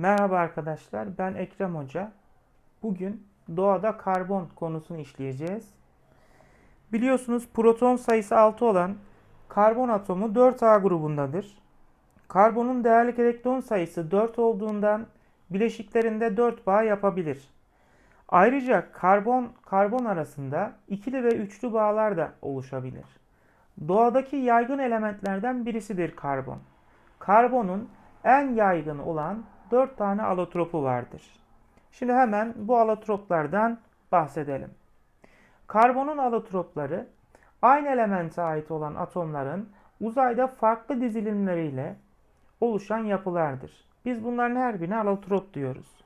Merhaba arkadaşlar, ben Ekrem Hoca. Bugün doğada karbon konusunu işleyeceğiz. Biliyorsunuz proton sayısı 6 olan karbon atomu 4A grubundadır. Karbonun değerlik elektron sayısı 4 olduğundan bileşiklerinde 4 bağ yapabilir. Ayrıca karbon karbon arasında ikili ve üçlü bağlar da oluşabilir. Doğadaki yaygın elementlerden birisidir karbon. Karbonun en yaygın olan 4 tane alotropu vardır. Şimdi hemen bu alotroplardan bahsedelim. Karbonun alotropları aynı elemente ait olan atomların uzayda farklı dizilimleriyle oluşan yapılardır. Biz bunların her birine alotrop diyoruz.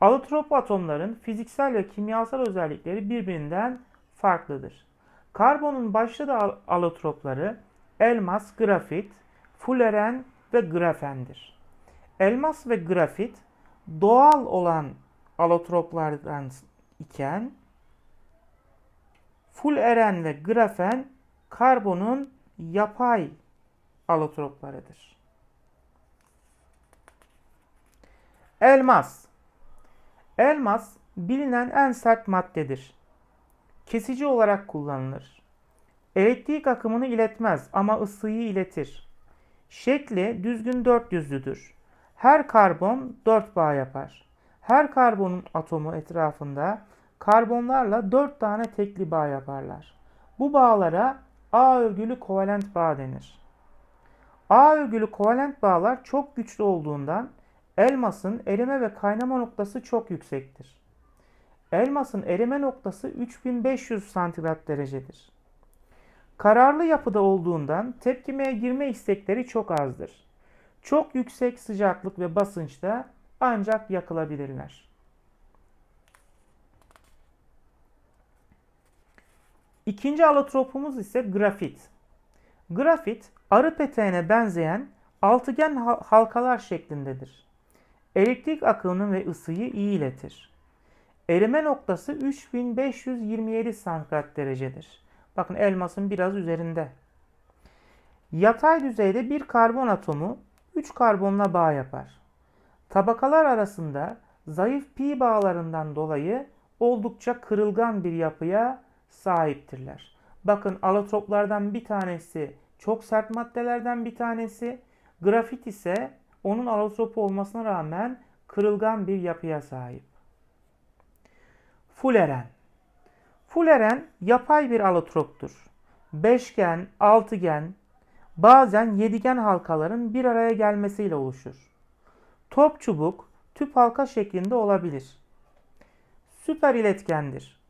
Alotrop atomların fiziksel ve kimyasal özellikleri birbirinden farklıdır. Karbonun başlıca alotropları elmas, grafit, fuleren ve grafendir. Elmas ve grafit doğal olan alotroplardan iken fuleren ve grafen karbonun yapay alotroplarıdır. Elmas Elmas bilinen en sert maddedir. Kesici olarak kullanılır. Elektrik akımını iletmez ama ısıyı iletir. Şekli düzgün dört yüzlüdür. Her karbon dört bağ yapar. Her karbonun atomu etrafında karbonlarla dört tane tekli bağ yaparlar. Bu bağlara A örgülü kovalent bağ denir. A örgülü kovalent bağlar çok güçlü olduğundan elmasın erime ve kaynama noktası çok yüksektir. Elmasın erime noktası 3500 santigrat derecedir. Kararlı yapıda olduğundan tepkimeye girme istekleri çok azdır. Çok yüksek sıcaklık ve basınçta ancak yakılabilirler. İkinci alotropumuz ise grafit. Grafit arı peteğine benzeyen altıgen halkalar şeklindedir. Elektrik akımını ve ısıyı iyi iletir. Erime noktası 3527 santigrat derecedir. Bakın elmasın biraz üzerinde. Yatay düzeyde bir karbon atomu 3 karbonla bağ yapar. Tabakalar arasında zayıf pi bağlarından dolayı oldukça kırılgan bir yapıya sahiptirler. Bakın alotroplardan bir tanesi çok sert maddelerden bir tanesi. Grafit ise onun alotropu olmasına rağmen kırılgan bir yapıya sahip. Fuleren Fuleren yapay bir alotroptur. Beşgen, altıgen, bazen yedigen halkaların bir araya gelmesiyle oluşur. Top çubuk, tüp halka şeklinde olabilir. Süper iletkendir.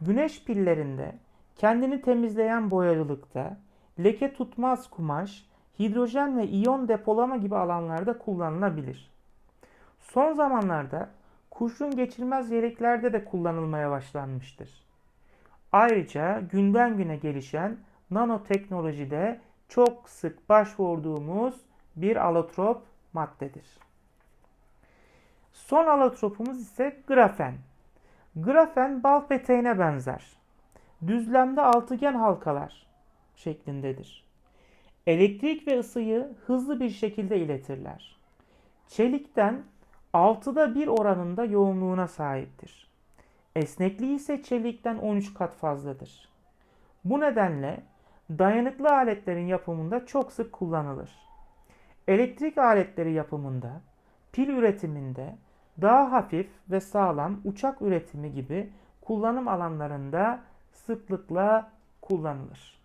Güneş pillerinde, kendini temizleyen boyacılıkta, leke tutmaz kumaş, hidrojen ve iyon depolama gibi alanlarda kullanılabilir. Son zamanlarda kurşun geçirmez yeleklerde de kullanılmaya başlanmıştır. Ayrıca günden güne gelişen nanoteknolojide çok sık başvurduğumuz bir alotrop maddedir. Son alotropumuz ise grafen. Grafen bal peteğine benzer. Düzlemde altıgen halkalar şeklindedir. Elektrik ve ısıyı hızlı bir şekilde iletirler. Çelikten 6'da 1 oranında yoğunluğuna sahiptir. Esnekliği ise çelikten 13 kat fazladır. Bu nedenle dayanıklı aletlerin yapımında çok sık kullanılır. Elektrik aletleri yapımında, pil üretiminde, daha hafif ve sağlam uçak üretimi gibi kullanım alanlarında sıklıkla kullanılır.